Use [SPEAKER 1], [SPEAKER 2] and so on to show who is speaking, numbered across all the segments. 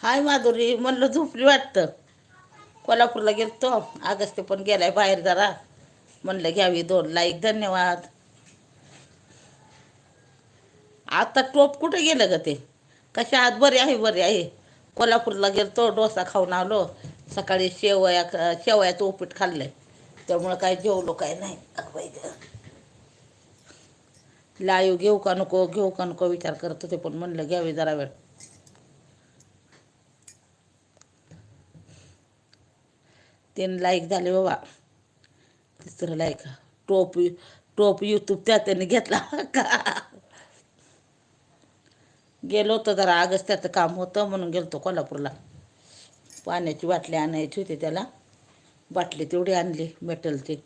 [SPEAKER 1] हाय माधुरी म्हणलं झोपली वाटतं. कोल्हापूरला गेलतो. आगस्ते पण गेलाय बाहेर जरा. म्हणलं घ्यावी दोन लाईक धन्यवाद. आता टोप कुठे गेलं ग ते? कशा आत बरे आहे बरे आहे. कोल्हापूरला गेलतो डोसा खाऊन आलो. सकाळी शेवया शेवयाचं उपीट खाल्लंय. त्यामुळं काय जेवलो काय नाही. अगं लाईव घेऊ का नको घेऊ का नको विचार करत होते पण म्हणलं घ्यावे जरा वेळ. त्यांनी लाईक झाले बाबा. तिसरं लाईक टोप टोप यूट्यूब त्या त्यांनी घेतला का गेलो होतो जरा आगच त्याचं काम होतं म्हणून गेलतो कोल्हापूरला. पाण्याची बाटली आणायची होती त्याला. बाटली तेवढी आणली मेटलची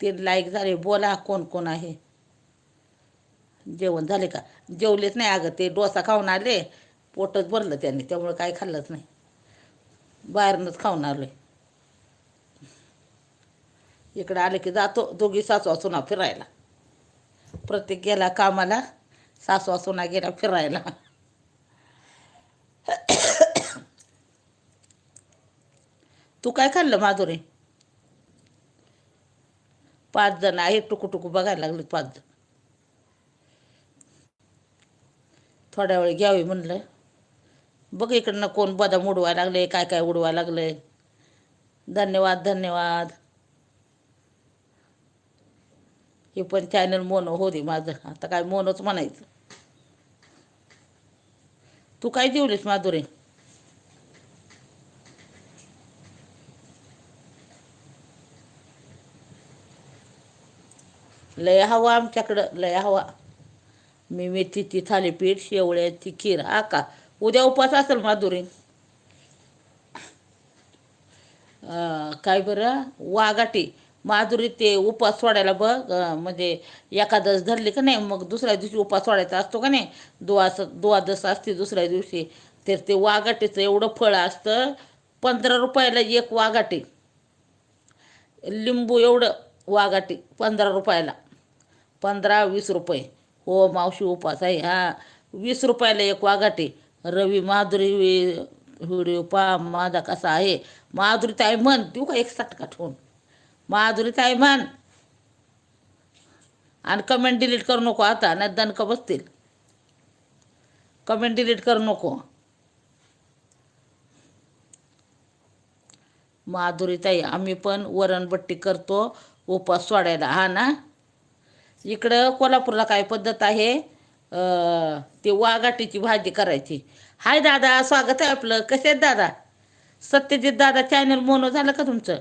[SPEAKER 1] ते लाईक झाले. बोला कोण कोण आहे? जेवण झाले का? जेवलेच नाही अगं ते डोसा खाऊन आले पोटच भरलं त्यांनी त्यामुळे काय खाल्लंच नाही. बाहेरनंच खाऊन आलो इकडे आले की जातो दोघी सासू सुना फिरायला. प्रत्येक गेला कामाला सासू सुना गेला फिरायला. तू काय खाल्लं माधुरी? पाच जण आहे टुकू टुकू बघायला लागले पाच जण. थोड्या वेळ घ्यावी म्हणलं. बघ इकडनं कोण बदाम उडवायला लागले काय काय उडवायला लागले. धन्यवाद धन्यवाद. हे पण चॅनल मोनो हो दे माझं. आता काय मोनोच म्हणायचं. तू काय जेवलीस माधुरी? लय हवा आमच्याकडं लय हवा. मी मेथीची थालीपीठ शेवळ्याची खीर. हा का? उद्या उपास असेल माधुरी काय बरं? वाघाटी. माधुरी ते उपास सोडायला बघ. म्हणजे एकादश धरली का नाही मग दुसऱ्या दिवशी उपास सोडायचा असतो का नाही? दुवास दुवादस असते दुसऱ्या दिवशी. तर ते वाघाटीचं एवढं फळ असतं पंधरा रुपयाला एक वाघाटी. लिंबू एवढं वाघाटी पंधरा रुपयाला. पंधरा वीस रुपये. हो मावशी उपास आहे हा. वीस रुपयाला एक वाघाटी. रवी माधुरी व्हिडिओ पा माझा कसा आहे. माधुरी ताई म्हण देऊ का एक साठका ठेवून? माधुरी ताई म्हण आणि कमेंट डिलीट करू नको आता नाही दणका बसतील. कमेंट डिलीट करू नको. माधुरीताई आम्ही पण वरणबट्टी करतो उपास सोडायला हा ना? इकडं कोल्हापूरला काय पद्धत आहे? ते वाघाटीची भाजी करायची. हाय दादा स्वागत आहे आपलं. कसे आहेत दादा? सत्यजित दादा चॅनल मोनो झालं का तुमचं?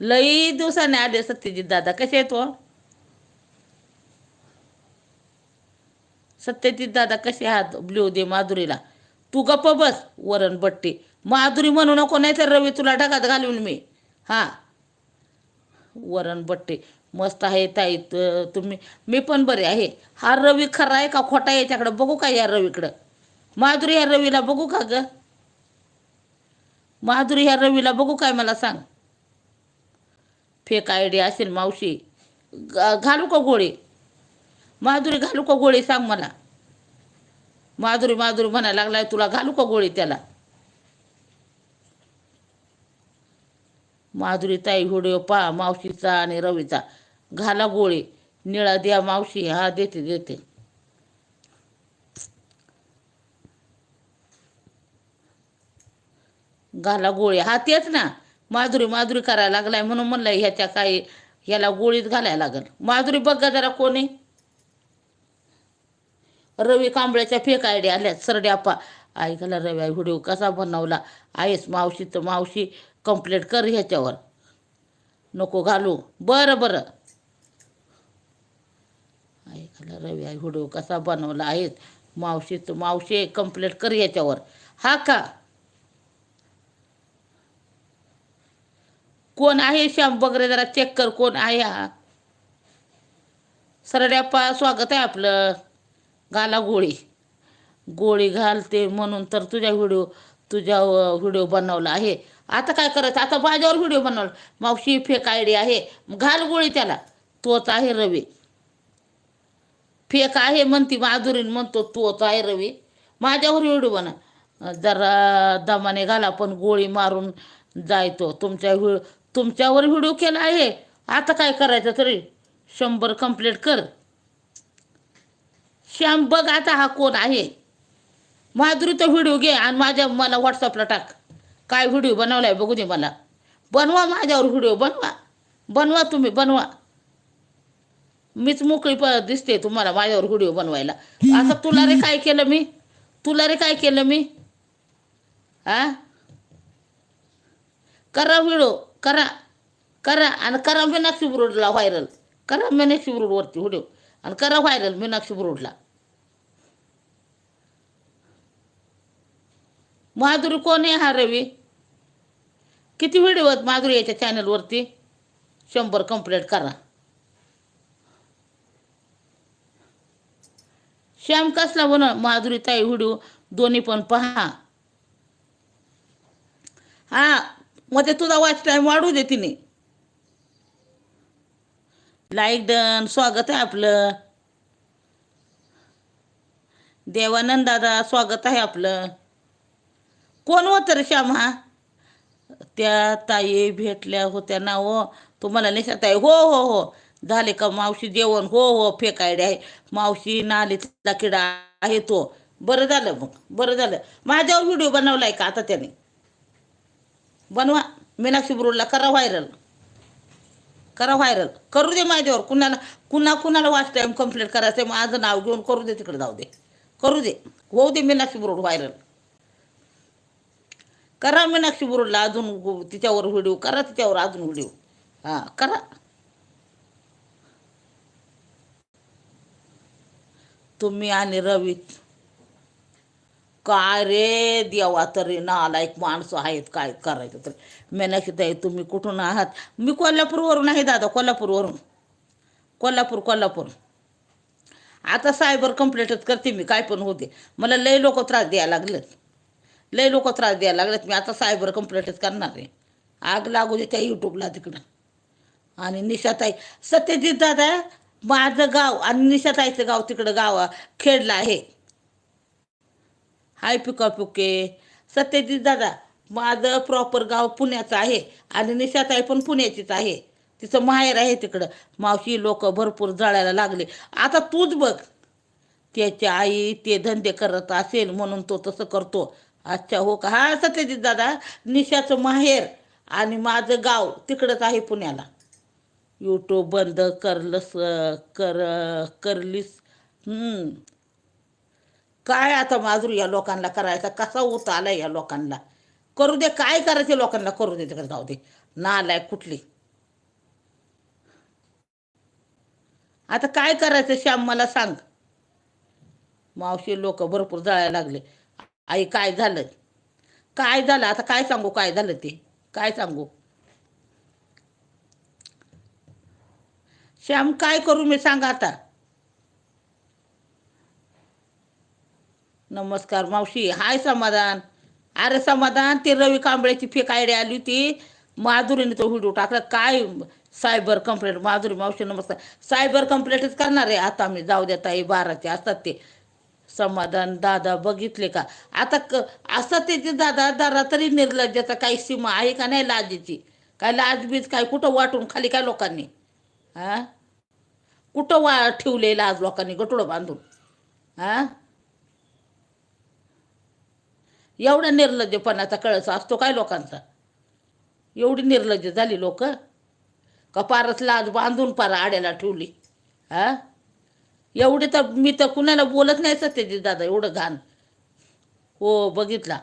[SPEAKER 1] लई दिवसाने आले सत्यजित दादा. कसे आहेत हो? सत्यजित दादा कसे आहात? ब्ल्यू दे माधुरीला. तू गप्प बस वरण बट्टी. माधुरी म्हणू नको नाही तर रवी तुला ढगात घालून मी. हा. वरणबट्टी मस्त आहे ताई तुम्ही मी पण बरे आहे. हा रवी खरा आहे का खोटा आहे त्याकडं बघू का या रवीकडं? माधुरी ह्या रवीला बघू का ग? माधुरी ह्या रवीला बघू काय मला सांग? फेक आयडिया असेल मावशी. घालू का गोळी? माधुरी घालू का गोळी सांग मला? माधुरी माधुरी म्हणायला लागलाय तुला घालू का गोळी त्याला? माधुरी ताई व्हिडिओ पहा मावशीचा आणि रवीचा. घाला गोळी. निळा द्या मावशी हा देते देते. घाला गोळी. हा तेच ना. माधुरी माधुरी करायला लागलाय म्हणून म्हणलं ह्याच्या काही ह्याला गोळीत घालायला लागल. माधुरी बघा जरा कोणी. रवी कांबळ्याच्या फेक आल्या आल्यात. सरड्यापा ऐकायला रवी आई व्हिडिओ कसा बनवला? आहेस मावशी तर मावशी. कंप्लेंट कर ह्याच्यावर. नको घालू. बरं बरं. रवी आई व्हिडिओ कसा बनवला आहेस? मावशी तू मावशी कंप्लेंट कर याच्यावर. हा का? कोण आहे श्याम? बगरे जरा चेक कर कोण आहे हा. सरड्याप्पा स्वागत आहे आपलं. घाला गोळी. गोळी घालते म्हणून तर तुझ्या व्हिडिओ तुझ्या व्हिडिओ बनवला आहे. आता काय करायचं? आता माझ्यावर व्हिडिओ बनवला. मावशी फेक आयडी आहे. घाल गोळी त्याला. तोच आहे रवी. फेक आहे म्हणती माधुरीन म्हणतो तोच आहे रवी. माझ्यावर व्हिडिओ बना जरा दमाने घाला पण गोळी मारून जायतो तुमच्या व्हि तुमच्यावर व्हिडिओ केला आहे. आता काय करायचं तरी? शंभर कंप्लीट कर. श्याम बघ आता हा कोण आहे. माधुरीचा व्हिडिओ घे आणि माझ्या मला व्हॉट्सअपला टाक. काय व्हिडिओ बनवलाय बघू दे मला. बनवा माझ्यावर व्हिडिओ बनवा. बनवा तुम्ही बनवा. मीच मोकळी प दिसते तुम्हाला माझ्यावर व्हिडिओ बनवायला. आता तुला रे काय केलं मी? तुला रे काय केलं मी? आ? करा व्हिडिओ करा करा आणि करा मीनाक्षी ब्रोडला व्हायरल. करा मीनाक्षी ब्रोडवरती व्हिडिओ आणि करा व्हायरल मीनाक्षी ब्रोडला माधुरी कोण आहे हा रवी? किती व्हिडिओ आहेत माधुरी याच्या चॅनलवरती शंभर कंप्लीट करा. श्याम कसला बन माधुरी ताई व्हिडिओ दोन्ही पण पहा. हा मध्ये तुझा वाच टाईम वाढू दे तिने. लाईक डन स्वागत आहे आपलं. देवानंद दादा स्वागत आहे आपलं. कोण होतं रे श्याम हा? त्या ताई भेटल्या होत्या ना हो. तुम्हाला निशा ताई हो हो हो. झाले का मावशी जेवण? हो हो फेक आहे. मावशी नालीतला किडा आहे तो. बरं झालं मग. बरं झालं. माझ्यावर व्हिडिओ बनवलाय का आता त्याने? बनवा. मीनाक्षी ब्रोडला करा व्हायरल करा व्हायरल करू दे माझ्यावर. कुणाला कुणा कुणाला वाच टाईम कंप्लीट करायचं आहे माझं नाव घेऊन करू दे तिकडे. जाऊ दे. करू दे. होऊ दे मीनाक्षी ब्रोड व्हायरल करा मीनाक्षी ब्रोडला अजून तिच्यावर व्हिडिओ करा तिच्यावर अजून व्हिडिओ हां करा. तुम्ही आणि रवी. काय रे देवा तरी नालायक माणसं आहेत काय करायचं तर. मीनाक्षी ताई तुम्ही कुठून आहात? मी कोल्हापूरवरून आहे दादा कोल्हापूरवरून. कोल्हापूर कोल्हापूर. आता सायबर कंप्लेंटच करते मी काय पण होते मला लय लोक त्रास द्यायला लागलेत. लय लोक त्रास द्यायला लागलेत मी आता सायबर कंप्लेंटच करणार आहे. आग लागू दे त्या यूट्यूबला तिकडं. आणि निशाताई सत्यजित दादा माझं गाव आणि निशाताईचं गाव तिकडं गाव खेडला आहे. हाय पिका पुके. सत्यजित दादा माझं प्रॉपर गाव पुण्याचं आहे आणि निशाताई पण पुण्याचीच आहे. तिचं माहेर आहे तिकडं. मावशी लोक भरपूर जळायला लागले. आता तूच बघ. त्याची आई ते धंदे करत असेल म्हणून तो तसं करतो. अच्छा हो का? हा सत्यजित दादा निशाचं माहेर आणि माझं गाव तिकडंच आहे पुण्याला. यूट्यूब बंद करलस कर करलीस. काय आता माजूर या लोकांना करायचा? कसा उत आला या लोकांना? करू दे काय करायचे लोकांना? करू दे तिकडे जाऊ दे. नालाय कुठली? आता काय करायचं श्याम मला सांग. मावशी लोक भरपूर जळायला लागले. आई काय झालं? काय झालं? आता काय सांगू काय झालं ते? काय सांगू? श्याम काय करू मी सांगा आता. नमस्कार मावशी हाय समाधान. अरे समाधान ते रवी कांबळेची फेक आयडिया आली होती. माधुरीने तो व्हिडिओ टाकला. काय सायबर कंप्लेंट? माधुरी मावशी नमस्कार. सायबर कंप्लेंटच करणार आहे. आता मी जाऊ देता ताई बाराचे असतात ते. समाधान दादा बघितले का? आता क असतात त्याचे दादा दादा तरी निर्लज्जाचा काही सीमा आहे का नाही लाजेची? काय लाजबीज काय? कुठं वाटून खाली काय लोकांनी? हा? कुठं वा ठेवलेलं आज लोकांनी गटोडं बांधून? हा? एवढा निर्लज्जपणाचा कळस असतो काय लोकांचा? एवढी निर्लज्ज झाली लोक? का पारच लाज बांधून पार आड्याला ठेवली? हा? एवढे तर मी तर कुणाला बोलत नाही सत्यजित दादा एवढं घाण. हो बघितला.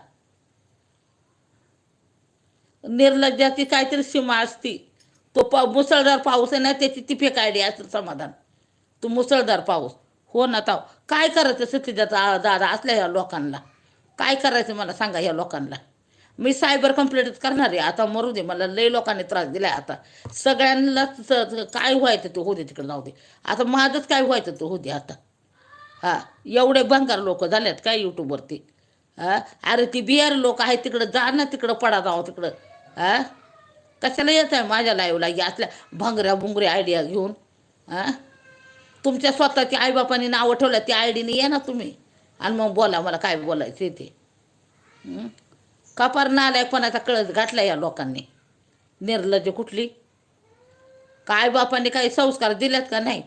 [SPEAKER 1] निर्लज्जाची काहीतरी सीमा असती. तो पा मुसळधार पाऊस आहे ना त्याची ती फेकायडी असं समाधान. तो मुसळधार पाऊस. हो ना ताव. काय करायचं सत्यजाचा दादा असल्या ह्या लोकांना? काय करायचं मला सांगा ह्या लोकांना? मी सायबर कंप्लेंट करणार आहे. आता मरू दे. मला लय लोकांनी त्रास दिलाय आता. सगळ्यांनाच काय व्हायचं ते होते तिकडे जाऊ दे. आता माझंच काय व्हायचं ते होते आता. हा एवढे भंगार लोक झालेत काय यूट्यूबवरती हा? अरे ती बिहार लोक आहेत तिकडं जा ना तिकडं पडा जावं तिकडं. हा? कशाला येत आहे माझ्या लाईव्हला असल्या भंगऱ्या बुंगऱ्या आयडिया घेऊन. हा? तुमच्या स्वतःची आईबापांनी नावं ठेवलं त्या आय डीने या ना तुम्ही. आणि मग बोला मला काय बोलायचं ते. कापार कपार नालायकपणाचा कळस घातला या लोकांनी? निर्लज्ज कुठली? काय बापांनी काही संस्कार दिलेत का नाही?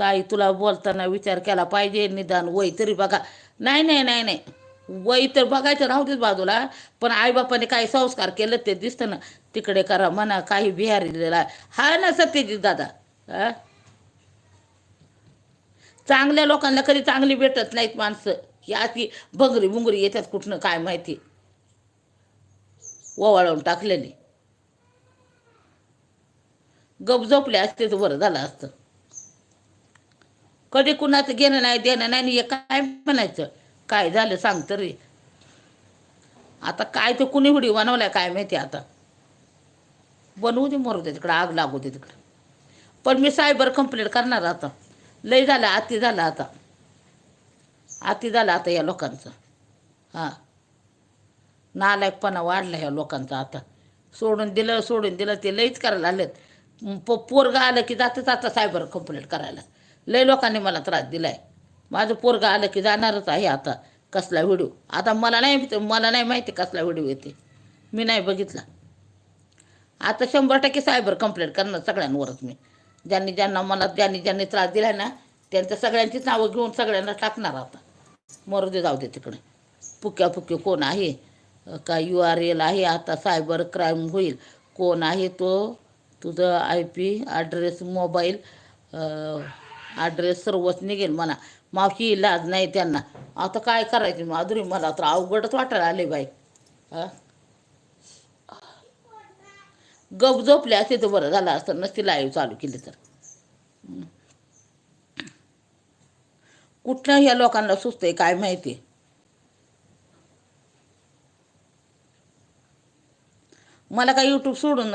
[SPEAKER 1] ताई तुला बोलताना विचार केला पाहिजे निदान वय तरी बघा. नाही नाही नाही नाही. वय तर बघायचं राहू देच बाजूला. पण आईबापाने काही संस्कार केलं ते दिसतं ना. तिकडे करा म्हणा काही बिहारीला. हा ना सत्यजित दादा. हा चांगल्या लोकांना कधी चांगली भेटत नाहीत माणसं. ही अशी भंगरी बुंगरी येतात कुठनं काय माहिती. ओवाळून टाकलेली गप झोपले असते तर बरं झालं असतं. कधी कुणाचं घेणं नाही देणं नाही आणि हे काय म्हणायचं? काय झालं सांग तरी. आता काय तर कुणी व्हिडिओ बनवलाय काय माहिती आता. बनवू दे मरू दे तिकडं आग लागू दे तिकडं. पण मी सायबर कंप्लेंट करणार आता. लय झालं अति झालं आता. अति झालं आता या लोकांचं. हां. नालायकपणा वाढला ह्या लोकांचा आता. सोडून दिलं सोडून दिलं ते लईच करायला आलेत प पोरगा आलं की जातच आता सायबर कंप्लेंट करायला. लय लोकांनी मला त्रास दिलाय. माझं पोरगा आलं की जाणारच आहे आता कसला व्हिडिओ. आता मला नाही मला नाही माहिती कसला व्हिडिओ येते. मी नाही बघितला. आता शंभर टक्के सायबर कंप्लेंट करणार सगळ्यांवरच मी. ज्यांनी ज्यांना मनात ज्यांनी ज्यांनी त्रास दिला ना त्यांच्या सगळ्यांचीच नावं घेऊन सगळ्यांना टाकणार आता. मरू दे जाऊ दे तिकडे. पुक्या पुक्या कोण आहे? का यू आर एल आहे? आता सायबर क्राईम होईल. कोण आहे तो? तुझं I P address mobile address सर्वच निघेल म्हणा. मावशी इलाज नाही त्यांना. आता काय करायचं? माधुरी मला तर अवघडच वाटायला आले बाई. हा गप झोपले असते तर बरं झालं असतं. नसती लाईव्ह चालू केली तर. कुठल्या कुठनं ह्या लोकांना सुचतंय काय माहिती? मला काय यूट्यूब सोडून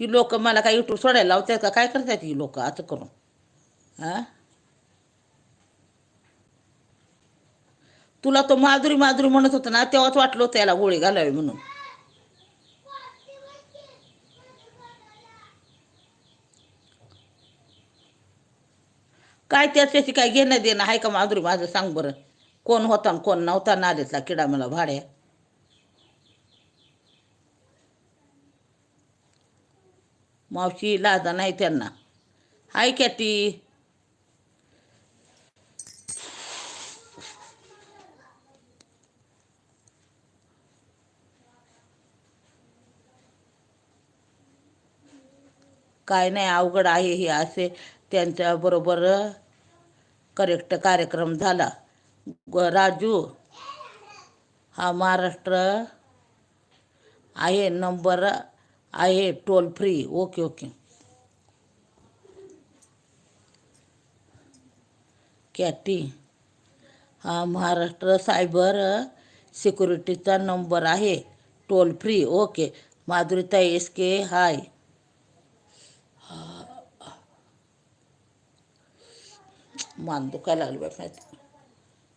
[SPEAKER 1] ही लोक मला काय यूट्यूब सोडायला लावतात का? काय करतात ही लोक असं करून? हा तुला तो माधुरी माधुरी म्हणत होता ना तेव्हाच वाटलं होतं याला गोळी घालावी म्हणून. काय त्याच्याशी काय घेणं देणं आहे का माधुरी? माझं सांग बरं. कोण होता न कोण नव्हता नालेतला किडा मला भाड्या. मावशी लादा नाही त्यांना. हाय कॅटी काय नाही अवघड आहे हे असे. त्यांच्याबरोबर करेक्ट कार्यक्रम झाला. ग- राजू हा महाराष्ट्र आहे नंबर आहे टोल फ्री ओके ओके कॅटी हा महाराष्ट्र सायबर सिक्युरिटीचा नंबर आहे. टोल फ्री ओके माधुरीता एस के हाय मान दुखायला लागली बाई माहिती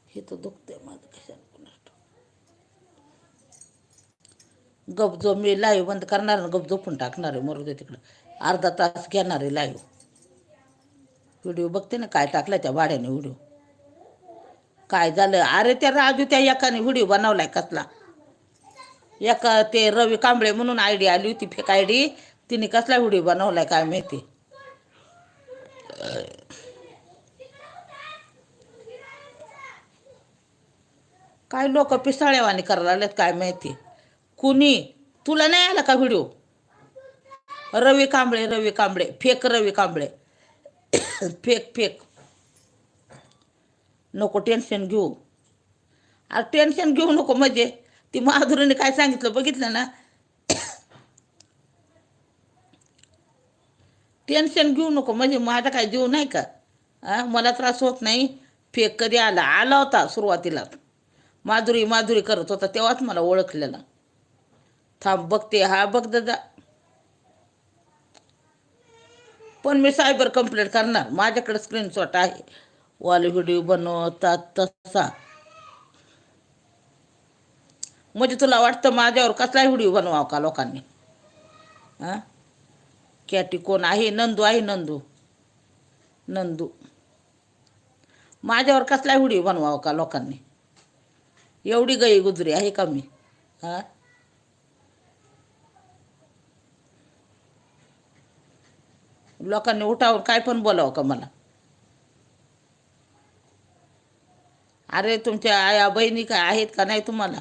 [SPEAKER 1] हे तर दुखते माझं कशाने कोणास गप जो मी लाईव्ह बंद करणार गप झोपून टाकणार आहे मरू दे तिकडं. अर्धा तास घेणार आहे लाईव्ह व्हिडिओ बघते ना काय टाकला त्या भाड्याने व्हिडिओ काय झालं? अरे त्या राजू त्या एकाने व्हिडिओ बनवलाय कसला? एका ते रवी कांबळे म्हणून आयडी आली होती फेक आयडी तिने कसला व्हिडिओ बनवलाय काय माहिती? काय लोक पिसाळ्यावानी करायला लागलेत काय माहिती? कुणी? तुला नाही आला का video? Ravi Kamble Ravi Kamble fake Ravi Kamble. Fake fake. नको टेन्शन घेऊ. अरे टेन्शन घेऊ नको म्हणजे. ती माधुरीने काय सांगितलं बघितलं ना? टेन्शन घेऊ नको म्हणजे माझा काय जीव नाही का? मला त्रास होत नाही. फेक कधी आला? आला होता सुरुवातीला. माधुरी माधुरी करत होता तेव्हाच मला ओळखलेला थांब बघते. हा बघ दादा. पण मी सायबर कंप्लेंट करणार. माझ्याकडे स्क्रीनशॉट आहे. वाल व्हिडिओ बनवतात तसा. म्हणजे तुला वाटतं माझ्यावर कसला व्हिडिओ बनवावा का लोकांनी? हां? कॅटी कोण आहे? नंदू आहे नंदू. नंदू. माझ्यावर कसला व्हिडिओ बनवावा का लोकांनी? एवढी गई गुजरी आहे का मी? हां? लोकांनी उठावर काय पण बोलावं का मला? अरे तुमच्या आया बहिणी काय आहेत का नाही तुम्हाला?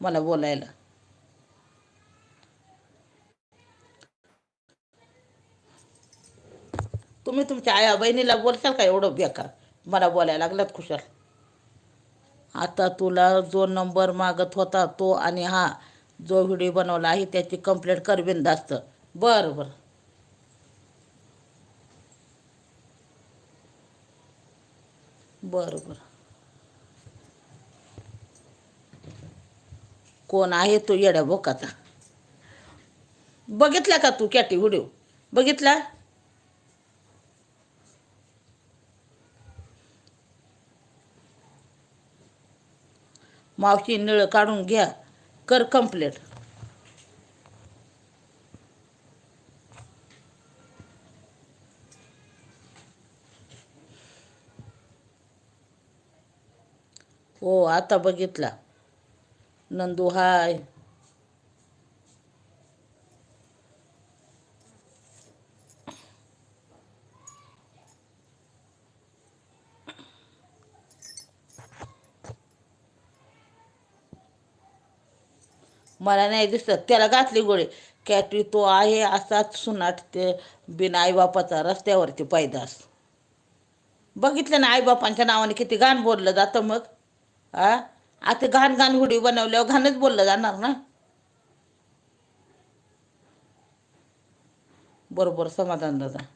[SPEAKER 1] मला बोलायला. तुम्ही तुमच्या आया बहिणीला बोलताल का एवढं बेकार? मला बोलायला लागलात खुशाल. आता तुला जो नंबर मागत होता तो आणि हा जो व्हिडिओ बनवला आहे त्याची कंप्लेंट कर बिनदास्त बरं बरं. बरं बरं. कोण आहे तो येड्या भोकाचा? बघितला का तू कॅटी व्हिडिओ? बघितला? मावशी नळ काढून घ्या. कर कंप्लेट हो आता बघितला. नंदू हाय. मला नाही दिसत. त्याला घातली गोळी. कॅटरी तो आहे असाच सुनाट ते बिन आईबापाचा रस्त्यावरती पैदास. बघितलं ना आईबापांच्या नावाने किती घाण बोललं जातं मग. आ? आता घाण घाण व्हिडिओ बनवल्यावर घाणच बोललं जाणार ना? बरोबर समाधान दादा.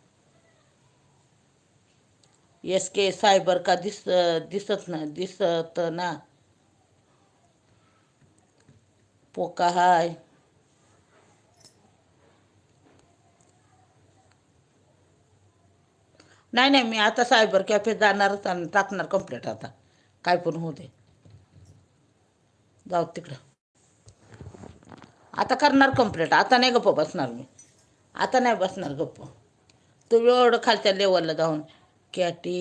[SPEAKER 1] एस के सायबर का दिस दिसत ना दिसत ना. पोका हाय नाही नाही मी आता सायबर कॅफे जाणारच आणि टाकणार कंप्लेट आता. काय पण होऊ दे. जाऊ तिकडं. आता करणार कंप्लेंट आता नाही गप्प बसणार मी. आता नाही बसणार गप्प. तू एवढं खालच्या लेवलला जाऊन कॅटी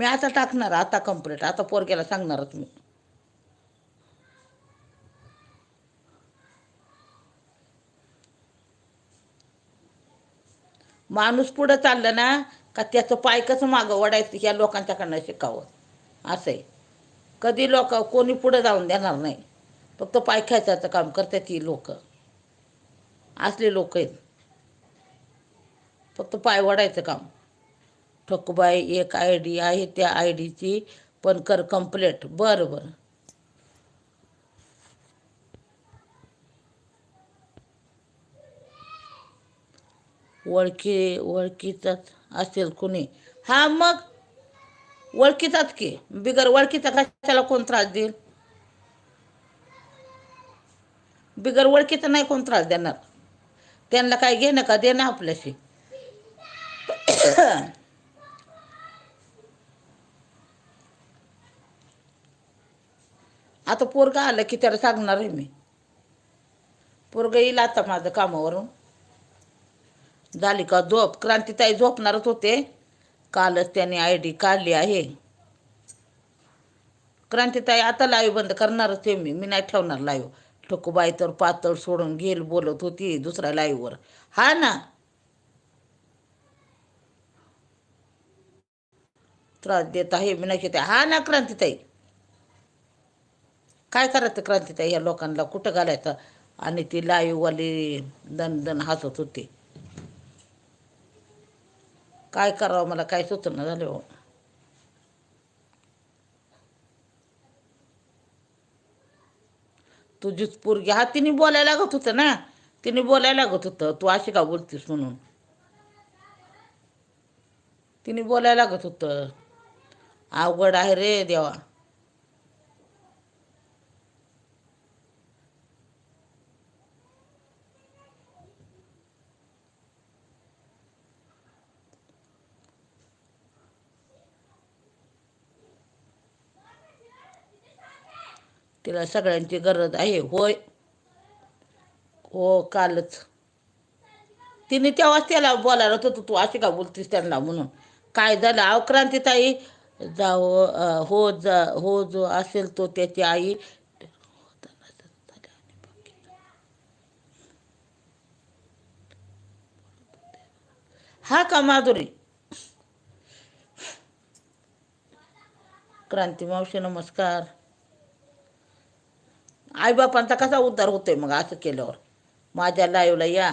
[SPEAKER 1] मी आता टाकणार आता कंप्लीट आता पोरग्याला सांगणारच मी. माणूस पुढं चाललं ना का त्याचं पाय कसं मागं वडायचं ह्या लोकांच्याकडनं शिकावं. असं आहे कधी लोक कोणी पुढं जाऊन देणार नाही. फक्त पाय खेचायचं काम करतात ती लोक. असले लोक आहेत. फक्त पाय वडायचं काम. ठकूबाई एक आय डी आहे त्या आय डीची पण कर कंप्लेट. बरं बरं. ओळखी ओळखीचाच असेल कुणी. हा मग? ओळखीचाच की. बिगर ओळखीचा कशाला कोण त्रास देईल? बिगर ओळखीचा नाही कोण त्रास देणार. त्यांना काय घेणं का देणं आपल्याशी? आता पोरगा आलं की त्याला सांगणार आहे मी. पोरग येईल आता माझं कामावरून. झाली का झोप? क्रांतीताई झोपणारच होते. कालच त्याने आय डी काढली आहे. क्रांतीताई आता लाईव्ह बंद करणारच आहे मी. मी नाही ठेवणार लाईव्ह ठोकूबाई तर पातळ सोडून घेईल बोलत होती दुसऱ्या लाईव्हवर हा ना? त्रास देत आहे मी नाही हा ना क्रांतीताई? काय करायचं क्रांतीताई या लोकांना? कुठं घालायचं? आणि ती लाईववाली दन दन हसत होती. काय करावं? मला काय सुचना झालं हो? तुझीच पोरगी हा तिने बोलायला लागत होतं ना? तिने बोलायला लागत होतं. तू अशी का बोलतीस म्हणून? तिने बोलायला लागत होतं. अवघड आहे रे देवा. तिला सगळ्यांची गरज आहे होय. हो कालच. तिने तेव्हाच त्याला बोलायला होतं तू अशी का बोलतीस त्यांना? म्हणून. काय झालं? अहो क्रांतीताई जाओ हो जा हो जो असेल तो त्याची आई. हा का माधुरी? क्रांती मावशी नमस्कार. आईबापांचा कसा उद्धार होतोय मग असं केल्यावर? माझ्या लाईवला या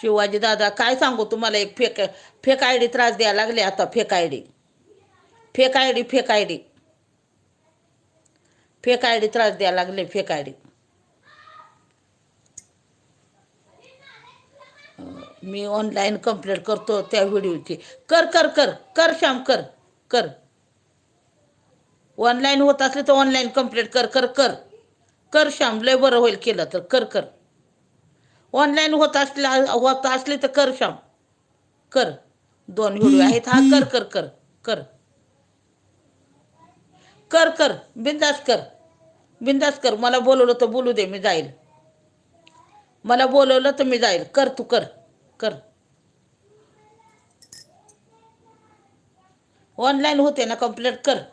[SPEAKER 1] शिवाजी दादा काय सांगू तुम्हाला एक फेक फेक आय डी त्रास द्यायला लागले आता fake I D fake I D fake I D fake I D त्रास द्यायला लागले फेक आय डी मी ऑनलाईन कंप्लेंट करतो त्या व्हिडिओची कर कर कर कर श्याम कर कर. ऑनलाईन होत असले तर ऑनलाईन कंप्लेंट कर कर कर. कर श्याम लय बरं होईल केलं तर कर कर. ऑनलाईन होत असल्या होत असले तर कर श्याम. कर. दोन व्हिडिओ आहेत. हा कर कर कर कर. कर कर. बिंदास कर. बिंदास कर. मला बोलवलं तर बोलू दे मी जाईल. मला बोलवलं तर मी जाईल. कर तू कर. कर. ऑनलाईन होते ना कंप्लेंट कर.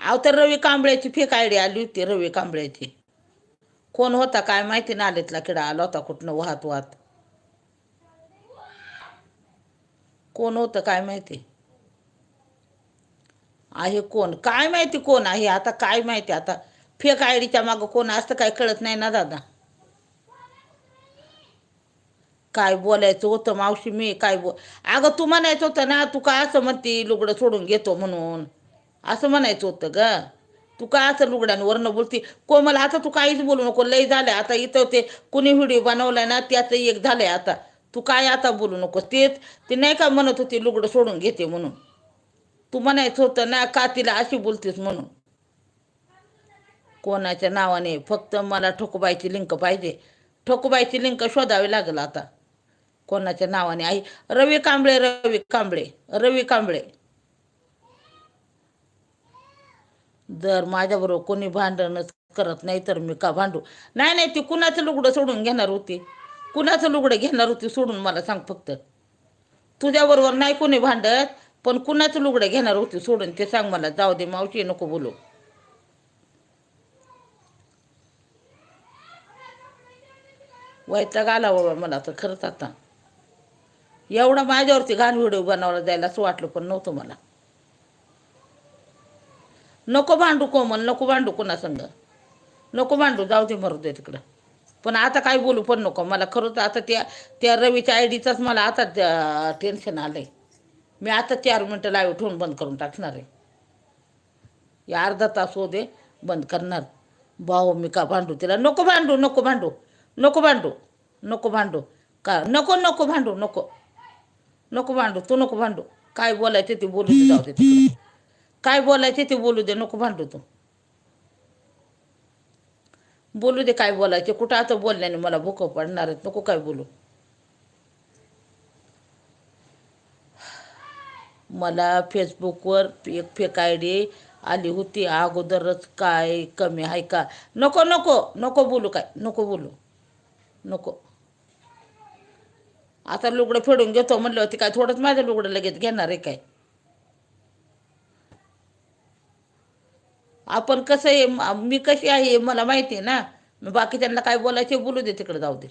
[SPEAKER 1] अहो तर रवी कांबळ्याची फेक आयडी आली होती रवी कांबळ्याची. कोण होता काय माहिती नालेतला किडा आला होता कुठनं वाहत वाहत कोण होतं काय माहिती? आहे कोण? काय माहिती कोण आहे? आता काय माहिती? आता फेक आय डीच्या मागं कोण असतं काय कळत नाही ना दादा. काय बोलायचं होतं मावशी मी? काय बोल अगं तू म्हणायचं होतं ना तू काय असं म्हणती लुगडं सोडून घेतो म्हणून? असं म्हणायचं होतं ग. तू काय असं लुगड्यांवरनं बोलती? कोमल आता तू काहीच बोलू नको लय झालं आता इथं ते कुणी व्हिडिओ बनवलाय ना त्याचं एक झालंय आता. तू काय आता बोलू नको तेच ते नाही का म्हणत होती लुगडं सोडून घेते म्हणून? तू म्हणायचं होतं ना का तिला अशी बोलतेस म्हणून? कोणाच्या नावाने? फक्त मला ठोकबाईची लिंक पाहिजे. ठोकबाईची लिंक शोधावी लागेल आता. कोणाच्या नावाने? आई रवी कांबळे रवी कांबळे रवी कांबळे. जर माझ्याबरोबर कोणी भांडणच करत नाही तर मी का भांडू? नाही नाही ती कुणाचं लुगडं सोडून घेणार होती? कुणाचं लुगडं घेणार होती सोडून मला सांग फक्त. तुझ्याबरोबर नाही कोणी भांडत? पण कुणाचं लुगडं घेणार होती सोडून ते सांग मला. जाऊ दे मावशी नको बोलू. वैताग आला बाबा मला तर खरंच आता. एवढा माझ्यावरती घाण व्हिडिओ बनवला जायला असं वाटलं पण नव्हतं मला. नको भांडू कोमल नको भांडू कोणा संग नको भांडू जाऊ दे मरू दे तिकडं. पण आता काय बोलू पण नको. मला खरंच आता त्या त्या रवीच्या आय डीचाच मला आता टेन्शन आलंय. मी आता चार मिनटं लाईव्ह ठेवून बंद करून टाकणार आहे. या अर्धा तास हो दे बंद करणार. भाऊ मी का भांडू तिला? नको भांडू नको भांडू नको भांडू नको भांडू. का? नको नको भांडू नको. नको भांडू तू नको भांडू. काय बोलायचे ते बोलू दे जाऊ दे काय बोलायचे ते बोलू दे नको भांडू तू. बोलू दे काय बोलायचे कुठं आता बोलल्याने मला भूक पडणार आहेत नको काय बोलू. मला फेसबुकवर एक फेक आय डी आली होती. अगोदरच काय कमी आहे का? नको नको नको बोलू काय? नको बोलू. नको. आता लुगडं फेडून घेतो म्हणलं होती काय? थोडंच माझं लुगडं लगेच घेणार आहे काय? आपण कसं आहे? मी कशी आहे? मला माहिती आहे ना. मग बाकीच्यांना काय बोलायचे बोलू दे तिकडे जाऊ दे.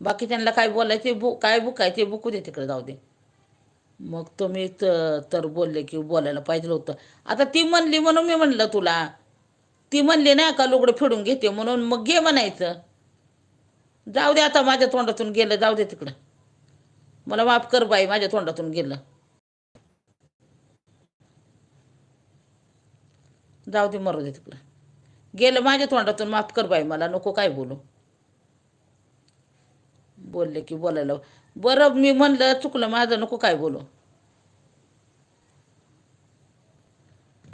[SPEAKER 1] बाकीच्यांना काय बोलायचे बु काय बुकायचे बुकू दे तिकडे जाऊ दे. मग तुम्ही त- तर बोलले की बोलायला पाहिजे होतं. आता ती म्हणली म्हणून मी म्हणलं तुला. ती म्हणली ना का लुगडं फिडून घेते म्हणून मग घे म्हणायचं. जाऊ दे आता माझ्या तोंडातून गेलं जाऊ दे तिकडं. मला माफ कर बाई माझ्या तोंडातून गेलं. जाऊ दे मरू दे तिकडं. गेलं माझ्या तोंडातून माफ कर बाई मला नको काय बोलू. बोलले की बोलायला बरं मी म्हणलं चुकलं माझं नको काय बोलू.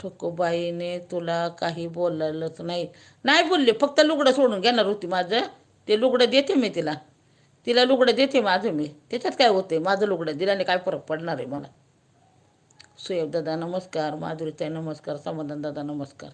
[SPEAKER 1] ठोकोबाईने तुला काही बोलायलाच नाही. नाही बोलले फक्त लुगडं सोडून घेणार होती माझं. ते लुगडं देते मी तिला. तिला लुगडं देते माझं मी. त्याच्यात काय होते माझं लुगडं दिल्याने काय फरक पडणार आहे मला? सुयब दादा नमस्कार. माधुरीताई नमस्कार. समाधान दादा नमस्कार.